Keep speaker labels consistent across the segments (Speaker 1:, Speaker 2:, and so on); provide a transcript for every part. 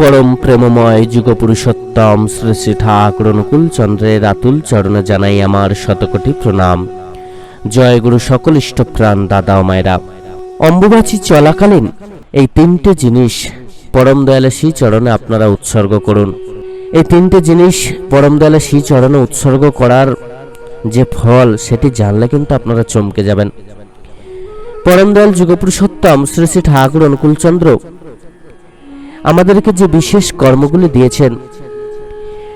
Speaker 1: পরম প্রেমময় যুগপুরুষোত্তম শ্রী শ্রী ঠাকুর অনুকূল চন্দ্রের আতুল চরণে জানাই আমার শতকোটি প্রণাম। জয় গুরু সকল ইষ্টপ্রাণ দাদা ও মায়েরা। অম্বুবাচী চলাকালীন এই তিনটে জিনিস পরম দয়ালে শ্রী চরণে আপনারা উৎসর্গ করুন। এই তিনটে জিনিস পরম দয়ালে শ্রী চরণে উৎসর্গ করার যে ফল, সেটি জানলে কিন্তু আপনারা চমকে যাবেন। পরম দয়াল যুগপুরুষোত্তম শ্রী শ্রী ঠাকুর অনুকূলচন্দ্র আমাদেরকে যে বিশেষ কর্মগুলি দিয়েছেন,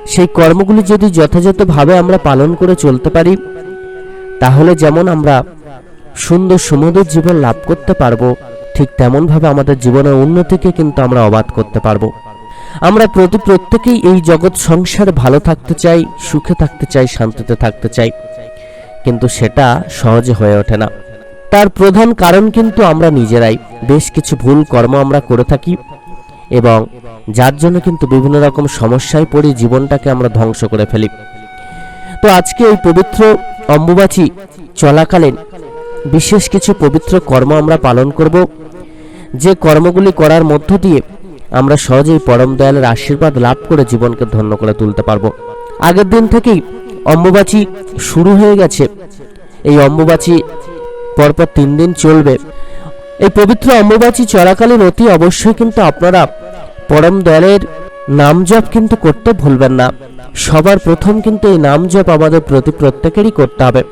Speaker 1: সেই কর্মগুলি যদি যথাযথভাবে আমরা পালন করে চলতে পারি, তাহলে যেমন আমরা সুন্দর সুমধুর জীবন লাভ করতে পারব, ঠিক তেমনভাবে আমাদের জীবনের উন্নতিকে কিন্তু আমরা অবাধ করতে পারব। আমরা প্রতি প্রত্যেকেই এই জগৎ সংসার ভালো থাকতে চাই, সুখে থাকতে চাই, শান্তিতে থাকতে চাই। কিন্তু সেটা সহজে হয়ে ওঠে না। তার প্রধান কারণ কিন্তু আমরা নিজেরাই। বেশ কিছু ভুল কর্ম আমরা করে থাকি। এবং যার জন্য কিন্তু বিভিন্ন রকম সমস্যায় পড়ে জীবনটাকে আমরা ধ্বংস করে ফেলি। তো আজকে এই পবিত্র অম্বুবাচী চলাকালীন বিশেষ কিছু পবিত্র কর্ম আমরা পালন করব। যে কর্মগুলি করার মধ্য দিয়ে আমরা সহজেই পরম দয়ালের আশীর্বাদ লাভ করে জীবনকে ধন্য করে তুলতে পারব। আগের দিন থেকেই অম্বুবাচী শুরু হয়ে গেছে। এই অম্বুবাচী পরপর তিন দিন চলবে। এই পবিত্র অম্বুবাচী চলাকালীন অতি অবশ্যই কিন্তু আপনারা পরম দলের নাম জপ কিন্তু করতে ভুলবেন না। সবার প্রথম কিন্তু এই নাম জপ আমাদের প্রতি প্রত্যেকেরই করতে হবে।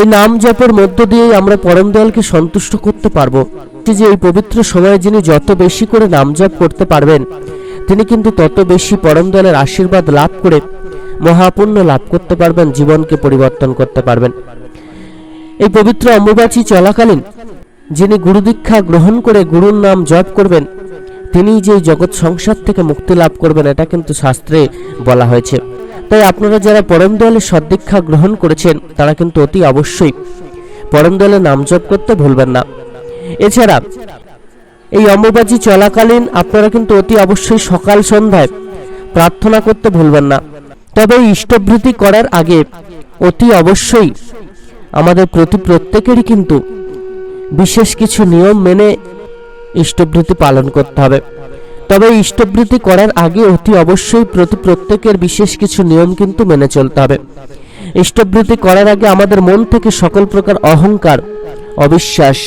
Speaker 1: এই নাম জপের মধ্য দিয়েই আমরা পরম দয়ালকে সন্তুষ্ট করতে পারব। যে এই পবিত্র সময়ে যিনি যত বেশি করে নাম জপ করতে পারবেন, তিনি কিন্তু তত বেশি পরম দয়ালের আশীর্বাদ লাভ করে মহাপুণ্য লাভ করতে পারবেন, জীবনকে পরিবর্তন করতে পারবেন। এই পবিত্র অম্বুবাচী চলাকালীন যিনি গুরুদীক্ষা গ্রহণ করে গুরুর নাম জপ করবেন তিনি যে জগৎ সংসার থেকে মুক্তি লাভ করবেন, এটা কিন্তু শাস্ত্রে বলা হয়েছে। তাই আপনারা যারা পরম দয়ালের সদ্দীক্ষা গ্রহণ করেছেন, তারা কিন্তু অতি অবশ্যই পরম দয়ালের নাম জপ করতে ভুলবেন না। এছাড়া, এই অম্বুবাচী চলাকালীন আপনারা কিন্তু অতি অবশ্যই সকাল সন্ধ্যায় প্রার্থনা করতে ভুলবেন না। তবে ইষ্টভৃতি করার আগে অতি অবশ্যই আমাদের প্রতি প্রত্যেকেরই কিন্তু বিশেষ কিছু নিয়ম মেনে ইষ্টভৃতি পালন করতে হবে। তবে ইষ্টভৃতি করার আগে অতি অবশ্যই প্রতি প্রত্যেকের বিশেষ কিছু নিয়ম কিন্তু মেনে চলতে হবে। ইষ্টভৃতি করার আগে আমাদের মন থেকে সকল প্রকার অহংকার, অবিশ্বাস,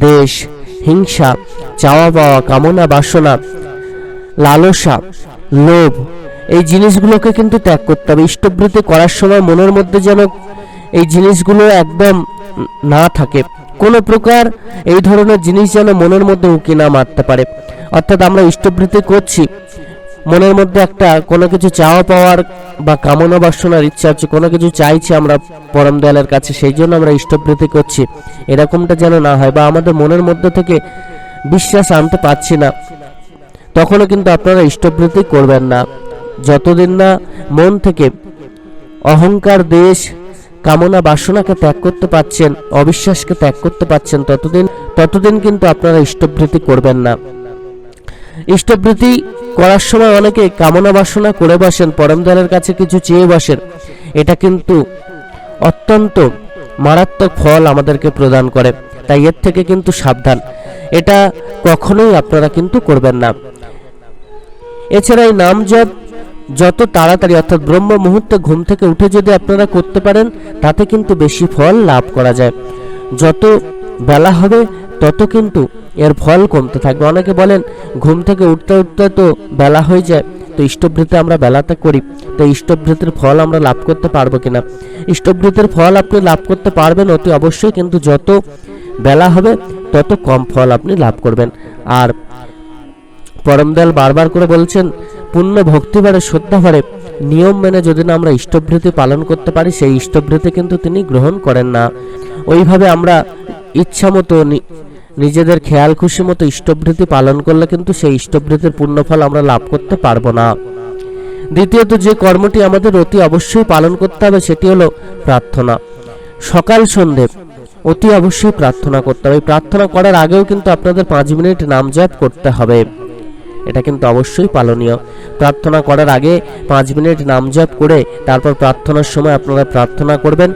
Speaker 1: দেশ, হিংসা চাওয়া পাওয়া কামনা, বাসনা, লালসা, লোভ, এই জিনিসগুলোকে কিন্তু ত্যাগ করতে হবে। ইষ্টভৃতি করার সময় মনের মধ্যে যেন এই জিনিসগুলো একদম না থাকে। কোনো প্রকার এই ধরনের জিনিস যেন মনের মধ্যে উঁকি না মারতে পারে। অর্থাৎ আমরা ইষ্টবৃত্তি করছি। মনের মধ্যে একটা কোনো কিছু চাওয়া পাওয়ার বা কামনা বাসনার ইচ্ছা হচ্ছে কোনো কিছু চাইছি আমরা পরম দয়ালের কাছে, সেই জন্য আমরা ইষ্টবৃত্তি করছি। এরকমটা যেন না হয় বা আমাদের মনের মধ্যে থেকে বিশ্বাস আনতে পারছি না, তখনও কিন্তু আপনারা ইষ্টবৃত্তি করবেন না। যতদিন না মন থেকে অহংকার, দেশ কামনা বাসনাকে ত্যাগ করতে পাচ্ছেন অবিশ্বাসকে ত্যাগ করতে পাচ্ছেন ততদিন ততদিন কিন্তু আপনারা ইষ্টবৃত্তি করবেন না। ইষ্টবৃত্তি করার সময় অনেকে কামনা বাসনা করে বসেন, পরমদয়ালের কাছে কিছু চেয়ে বসেন। এটা কিন্তু অত্যন্ত মারাত্মক ফল আমাদেরকে প্রদান করে, তাই এর থেকে কিন্তু সাবধান। এটা কখনোই আপনারা কিন্তু করবেন না। এছাড়া এই নাম জপ যত তাড়াতাড়ি অর্থাৎ ব্রহ্ম মুহূর্তে ঘুম থেকে উঠে যদি আপনারা করতে পারেন, তাতে কিন্তু বেশি ফল লাভ করা যায়। যত বেলা হবে, তত কিন্তু এর ফল কমতে থাকবে। অনেকে বলেন, ঘুম থেকে উঠতে উঠতে তো বেলা হয়ে যায়, তো ইষ্টভৃতি আমরা বেলাতে করি। তো ইষ্টভৃতির ফল আমরা লাভ করতে পারব কিনা? ইষ্টভৃতির ফল আপনি লাভ করতে পারবেন অতি অবশ্যই, কিন্তু যত বেলা হবে, তত কম ফল আপনি লাভ করবেন। আর পরমদয়াল বারবার করে বলছেন পূর্ণ ভক্তি বাড়ে শ্রদ্ধা বাড়ে নিয়ম মেনে যদি না আমরা ইষ্টভৃতি পালন করতে পারি, সেই ইষ্টভৃতি কিন্তু তিনি গ্রহণ করেন না। ওইভাবে আমরা ইচ্ছা মতো নিজেদের খেয়াল খুশি মতো ইষ্টভৃতি পালন করলে কিন্তু সেই ইষ্টভৃতির পূর্ণফল আমরা লাভ করতে পারব না। দ্বিতীয়ত, যে কর্মটি আমাদের অতি অবশ্যই পালন করতে হবে, সেটি হলো প্রার্থনা। সকাল সন্ধে অতি অবশ্যই প্রার্থনা করতে হবে। প্রার্থনা করার আগেও কিন্তু আপনাদের পাঁচ মিনিট নাম জপ করতে হবে। এটা কিন্তু অবশ্যই পালনীয়। প্রার্থনা করার আগে পাঁচ মিনিট নাম জপ করে তারপর প্রার্থনার সময় আপনারা প্রার্থনা করবেন।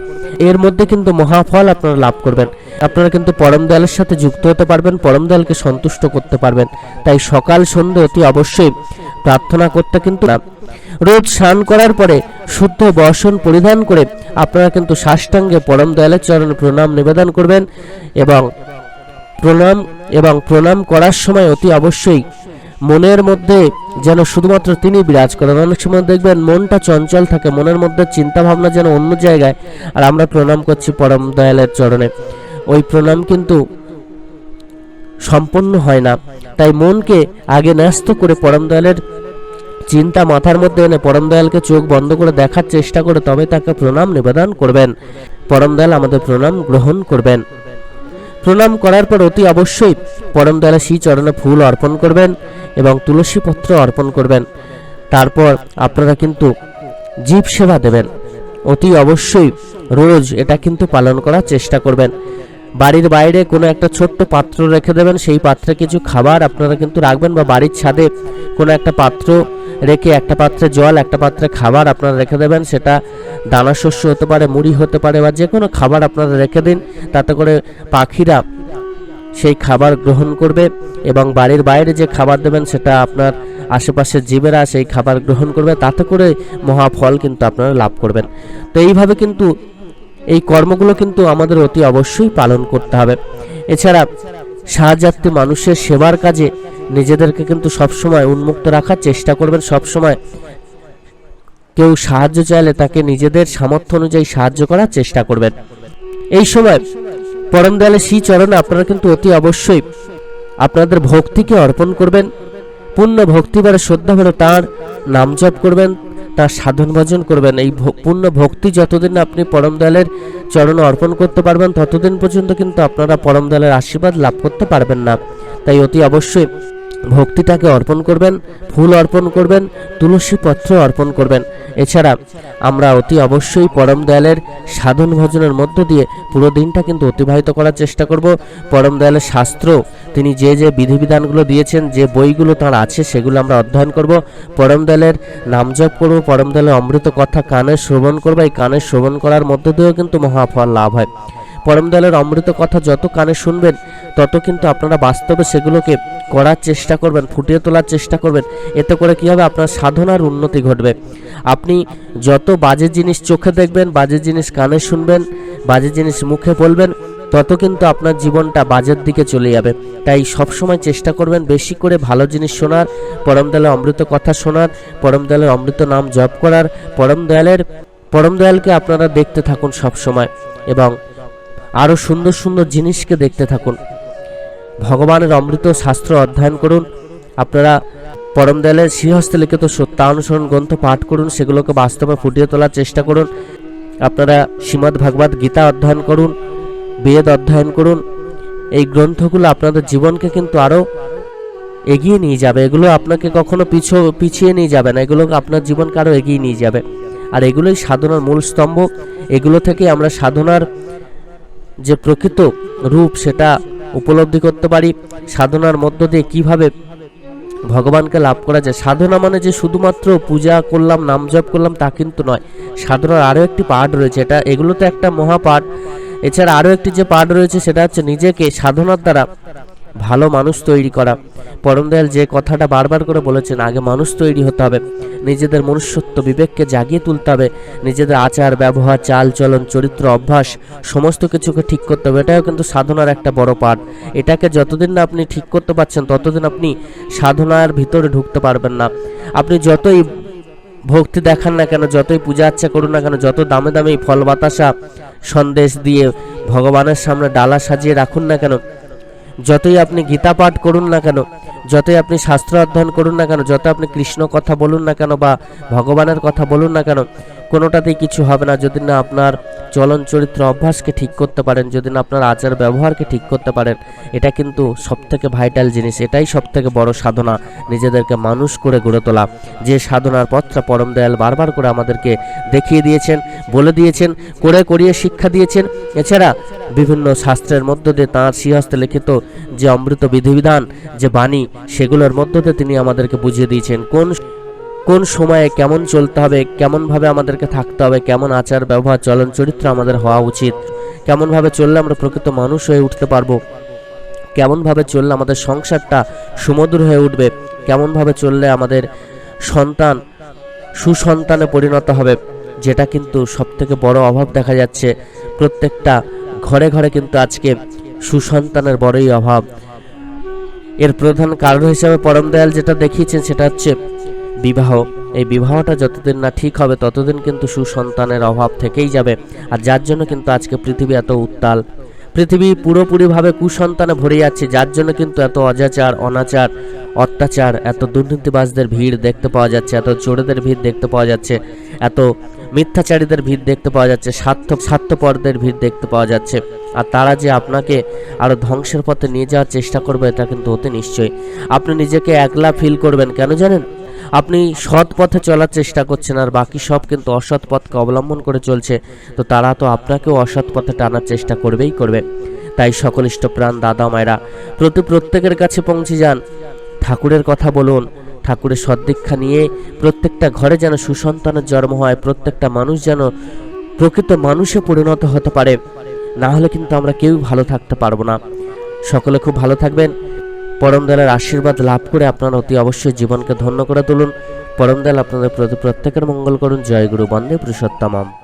Speaker 1: এর মধ্যে কিন্তু মহাফল আপনারা লাভ করবেন। আপনারা কিন্তু পরম দয়ালের সাথে যুক্ত হতে পারবেন, পরম দয়ালকে সন্তুষ্ট করতে পারবেন। তাই সকাল সন্ধ্যে অতি অবশ্যই প্রার্থনা করতে কিন্তু না। রোজ স্নান করার পরে শুদ্ধ বসন পরিধান করে আপনারা কিন্তু সাষ্টাঙ্গে পরম দয়ালের চরণে প্রণাম নিবেদন করবেন এবং প্রণাম এবং প্রণাম করার সময় অতি অবশ্যই মনের মধ্যে যেন শুধুমাত্র তিনি বিরাজ করেন। অনেক সময় দেখবেন মনটা চঞ্চল থাকে, মনের মধ্যে চিন্তা ভাবনা যেন অন্য জায়গায়। আর আমরা প্রণাম করছি পরম দয়ালের চরণে। ওই প্রণাম কিন্তু সম্পন্ন হয় না। তাই মনকে আগে ন্যস্ত করে পরম দয়ালের চিন্তা মাথার মধ্যে এনে পরম দয়ালকে চোখ বন্ধ করে দেখার চেষ্টা করে তবে তাকে প্রণাম নিবেদন করবেন। পরম দয়াল আমাদের প্রণাম গ্রহণ করবেন। প্রণাম করার পর অতি অবশ্যই পরম দয়ালা শ্রী চরণে ফুল অর্পণ করবেন এবং তুলসী পত্র অর্পণ করবেন। তারপর আপনারা কিন্তু জীব সেবা দেবেন। অতি অবশ্যই রোজ এটা কিন্তু পালন করার চেষ্টা করবেন। বাড়ির বাইরে কোনো একটা ছোট্ট পাত্র রেখে দেবেন। সেই পাত্রে কিছু খাবার আপনারা কিন্তু রাখবেন বা বাড়ির ছাদে কোনো একটা পাত্র রেখে একটা পাত্রে জল, একটা পাত্রে খাবার আপনারা রেখে দেবেন। সেটা দানা শস্য হতে পারে, মুড়ি হতে পারে বা যে কোনো খাবার আপনারা রেখে দিন। তাতে করে পাখিরা সেই খাবার গ্রহণ করবে এবং বাড়ির বাইরে যে খাবার দেবেন সেটা আপনার আশেপাশের জীবেরা সেই খাবার গ্রহণ করবে। তাতে করে মহাফল কিন্তু আপনারা লাভ করবেন। তো এইভাবে কিন্তু এই কর্মগুলো কিন্তু আমাদের অতি অবশ্যই পালন করতে হবে। এছাড়া সাহায্যার্থী মানুষের সেবার কাজে নিজেদেরকে কিন্তু সবসময় উন্মুক্ত রাখার চেষ্টা করবেন। সবসময় কেউ সাহায্য চাইলে তাকে নিজেদের সামর্থ্য অনুযায়ী সাহায্য করার চেষ্টা করবেন। এই সময় পরম দয়ালের শ্রী চরণে আপনারা কিন্তু অতি অবশ্যই আপনাদের ভক্তিকে অর্পণ করবেন। পূর্ণ ভক্তি ভরে শ্রদ্ধা ভরে তাঁর নাম জপ করবেন। তার সাধন ভজন করবেন। এই পূর্ণ ভক্তি যতদিন আপনি পরম দয়ালের চরণে অর্পণ করতে পারবেন, ততদিন পর্যন্ত কিন্তু আপনারা পরম দয়ালের আশীর্বাদ লাভ করতে পারবেন না। তাই অতি অবশ্যই ভক্তিটাকে অর্পণ করবেন, ফুল অর্পণ করবেন, তুলসী পত্র অর্পণ করবেন। এছাড়া আমরা অতি অবশ্যই পরম দয়ালের সাধন ভজনের মধ্য দিয়ে পুরো দিনটা কিন্তু অতিবাহিত করার চেষ্টা করব। পরম দয়ালের শাস্ত্র, তিনি যে যে বিধিবিধানগুলো দিয়েছেন, যে বইগুলো তার আছে, সেগুলো আমরা অধ্যয়ন করব। পরম দয়ালের নাম জপ করব, পরম দয়ালের অমৃত কথা কানে শ্রবণ করব। এই কানে শ্রবণ করার মধ্য দিয়েও কিন্তু মহাফল লাভ হয়। পরম দয়ালের অমৃত কথা যত কানে শুনবেন, তত কিন্তু আপনারা বাস্তবে সেগুলোকে করার চেষ্টা করবেন, ফুটিয়ে তোলার চেষ্টা করবেন। এতে করে কী হবে? আপনার সাধনার উন্নতি ঘটবে। আপনি যত বাজে জিনিস চোখে দেখবেন, বাজে জিনিস কানে শুনবেন, বাজে জিনিস মুখে বলবেন, তত কিন্তু আপনার জীবনটা বাজের দিকে চলে যাবে। তাই সবসময় চেষ্টা করবেন বেশি করে ভালো জিনিস শোনার, পরম দয়ালের অমৃত কথা শোনার, পরম দয়ালের অমৃত নাম জপ করার, পরম দয়ালের, পরম দয়ালকে আপনারা দেখতে থাকুন সব সময় এবং আরও সুন্দর সুন্দর জিনিসকে দেখতে থাকুন। ভগবানের অমৃত শাস্ত্র অধ্যয়ন করুন। আপনারা পরম দয়ালের শ্রীহস্তে লিখিত সত্যানুসরণ গ্রন্থ পাঠ করুন, সেগুলোকে বাস্তবে ফুটিয়ে তোলার চেষ্টা করুন। আপনারা শ্রীমদ্ ভাগবত গীতা অধ্যয়ন করুন, বেদ অধ্যয়ন করুন। এই গ্রন্থগুলো আপনাদের জীবনকে কিন্তু আরও এগিয়ে নিয়ে যাবে। এগুলো আপনাকে কখনো পিছু, পিছিয়ে নিয়ে যাবে না। এগুলো আপনার জীবনকে আরও এগিয়ে নিয়ে যাবে। আর এগুলোই সাধনার মূল স্তম্ভ। এগুলো থেকে আমরা সাধনার যে প্রকৃত রূপ সেটা উপলব্ধি করতে পারি, সাধনার মধ্য দিয়ে কীভাবে ভগবানকে লাভ করা যায়। সাধনা মানে যে শুধুমাত্র পূজা করলাম, নাম জপ করলাম, তা কিন্তু নয়। সাধনার আরও একটি পাঠ রয়েছে। এটা, এগুলো তো একটা মহাপাঠ। এছাড়া আরও একটি যে পাঠ রয়েছে, সেটা হচ্ছে নিজেকে সাধনার দ্বারা ভালো মানুষ তৈরি করা। পরম দয়াল যে কথাটা বারবার করে বলেছেন, আগে মানুষ তৈরি হতে হবে। নিজেদের মনুষ্যত্ব বিবেককে জাগিয়ে তুলতে হবে। নিজেদের আচার, ব্যবহার, চাল, চলন, চরিত্র, অভ্যাস, সমস্ত কিছুকে ঠিক করতে হবে। এটাও কিন্তু সাধনার একটা বড় পাঠ। এটাকে যতদিন না আপনি ঠিক করতে পারছেন, ততদিন আপনি সাধনার ভিতরে ঢুকতে পারবেন না। আপনি যতই ভক্তি দেখান না কেন, যতই পূজা আর্চা করুন না কেন, যত দামে দামে ফল, বাতাসা, সন্দেশ দিয়ে ভগবানের সামনে ডালা সাজিয়ে রাখুন না কেন যতই আপনি গীতা পাঠ করুন না কেন যতই আপনি শাস্ত্র অধ্যয়ন করুন না কেন যত আপনি কৃষ্ণ কথা বলুন না কেন বা ভগবানের কথা বলুন না কেন, কোনোটাতেই কিছু হবে না। যদি না আপনার চলন চরিত্র অভ্যাসকে ঠিক করতে পারেন, যদি না আপনার আচার ব্যবহারকে ঠিক করতে পারেন, এটা কিন্তু সবথেকে ভাইটাল জিনিস। এটাই সবথেকে বড় সাধনা, নিজেদেরকে মানুষ করে গড়ে তোলা। যে সাধনার পথটা পরম দয়াল বারবার করে আমাদেরকে দেখিয়ে দিয়েছেন, বলে দিয়েছেন, করে করিয়ে শিক্ষা দিয়েছেন। এছাড়া বিভিন্ন শাস্ত্রের মধ্য দিয়ে তাঁর শ্রীহস্তে লিখিত যে অমৃত বিধিবিধান, যে বাণী, সেগুলোর মধ্য দিয়ে তিনি আমাদেরকে বুঝিয়ে দিয়েছেন। কোন কোন সময়ে কেমন চলতে হবে, কেমনভাবে আমাদেরকে থাকতে হবে, কেমন আচার, ব্যবহার, চলন, চরিত্র আমাদের হওয়া উচিত, কেমনভাবে চললে আমরা প্রকৃত মানুষ হয়ে উঠতে পারব, কেমনভাবে চললে আমাদের সংসারটা সুমধুর হয়ে উঠবে, কেমনভাবে চললে আমাদের সন্তান সুসন্তানে পরিণত হবে, যেটা কিন্তু সবথেকে বড় অভাব দেখা যাচ্ছে। প্রত্যেকটা ঘরে ঘরে কিন্তু আজকে সুসন্তানের বড়ই অভাব। এর প্রধান কারণ হিসাবে পরম দয়াল যেটা দেখিয়েছেন সেটা হচ্ছে বিবাহ। এই বিবাহটা যতদিন না ঠিক হবে, ততদিন কিন্তু সুসন্তানের অভাব থেকেই যাবে। আর যার জন্য কিন্তু আজকে পৃথিবী এত উত্তাল। পৃথিবী পুরোপুরিভাবে কুসন্তানে ভরে যাচ্ছে, যার জন্য কিন্তু এত অজাচার, অনাচার। অত্যাচার, এত দুর্নীতিবাজদের ভিড় দেখতে পাওয়া যাচ্ছে, এত চোরেদের ভিড় দেখতে পাওয়া যাচ্ছে, এত মিথ্যাচারীদের ভিড় দেখতে পাওয়া যাচ্ছে, স্বার্থ, স্বার্থপরদের ভিড় দেখতে পাওয়া যাচ্ছে। আর তারা যে আপনাকে আরও ধ্বংসের পথে নিয়ে যাওয়ার চেষ্টা করবে, এটা কিন্তু অতি নিশ্চয়ই। আপনি নিজেকে একলা ফিল করবেন কেন জানেন? আপনি সৎ পথে চলার চেষ্টা করছেন আর বাকি সব কিন্তু অসৎ পথকে অবলম্বন করে চলছে। তো তারা তো আপনাকেও অসৎ পথে টানার চেষ্টা করবেই করবে। তাই সকল ইষ্টপ্রাণ দাদা, মায়েরা, প্রতি প্রত্যেকের কাছে পৌঁছে যান। ঠাকুরের কথা বলুন। ঠাকুরের সদ্দীক্ষা নিয়ে প্রত্যেকটা ঘরে যেন সুসন্তানের জন্ম হয়, প্রত্যেকটা মানুষ যেন প্রকৃত মানুষে পরিণত হতে পারে। না হলে কিন্তু আমরা কেউ ভালো থাকতে পারব না। সকলে খুব ভালো থাকবেন। পরম দয়ালের আশীর্বাদ লাভ করে আপনারা অতি অবশ্যই জীবনকে ধন্য করে তুলুন। পরম দয়াল আপনাদের প্রতি প্রত্যেকের মঙ্গল করুন। জয় গুরু বন্দে পুরুষোত্তমম।